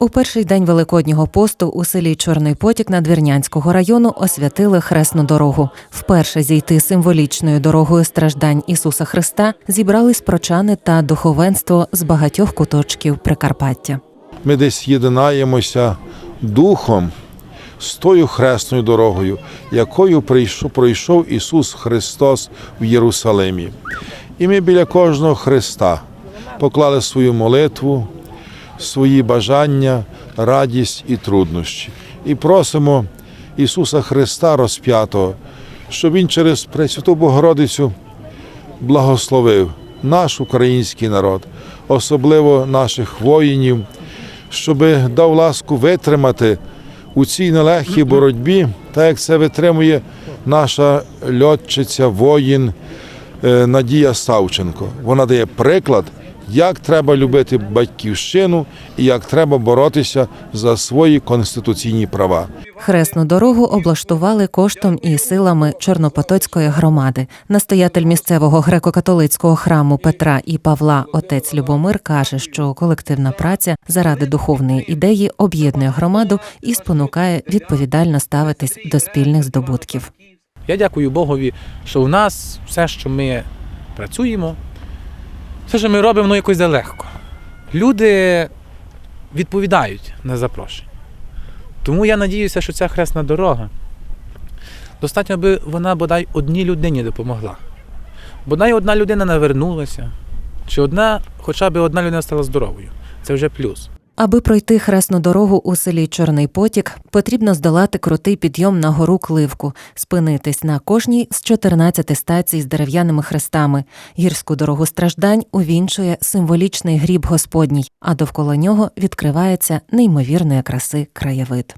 У перший день Великоднього посту у селі Чорний Потік Надвірнянського району освятили хресну дорогу. Вперше зійти символічною дорогою страждань Ісуса Христа зібрались прочани та духовенство з багатьох куточків Прикарпаття. Ми десь єдинаємося духом з тою хресною дорогою, якою пройшов Ісус Христос в Єрусалимі. І ми біля кожного Христа поклали свою молитву, свої бажання, радість і труднощі. І просимо Ісуса Христа розп'ятого, щоб Він через Пресвяту Богородицю благословив наш український народ, особливо наших воїнів, щоб дав ласку витримати у цій нелегкій боротьбі, так як це витримує наша льотчиця, воїн Надія Савченко. Вона дає приклад, як треба любити батьківщину і як треба боротися за свої конституційні права. Хресну дорогу облаштували коштом і силами Чорнопотоцької громади. Настоятель місцевого греко-католицького храму Петра і Павла, отець Любомир, каже, що колективна праця заради духовної ідеї об'єднує громаду і спонукає відповідально ставитись до спільних здобутків. Я дякую Богові, що в нас все, що ми працюємо, все, що ми робимо, воно якось легко. Люди відповідають на запрошення. Тому я надіюся, що ця хресна дорога достатньо, аби вона бодай одній людині допомогла. Бодай одна людина навернулася, чи одна, хоча б одна людина стала здоровою. Це вже плюс. Аби пройти хресну дорогу у селі Чорний Потік, потрібно здолати крутий підйом на гору Кливку, спинитись на кожній з 14 стацій з дерев'яними хрестами. Гірську дорогу страждань увінчує символічний гріб Господній, а довкола нього відкривається неймовірної краси краєвид.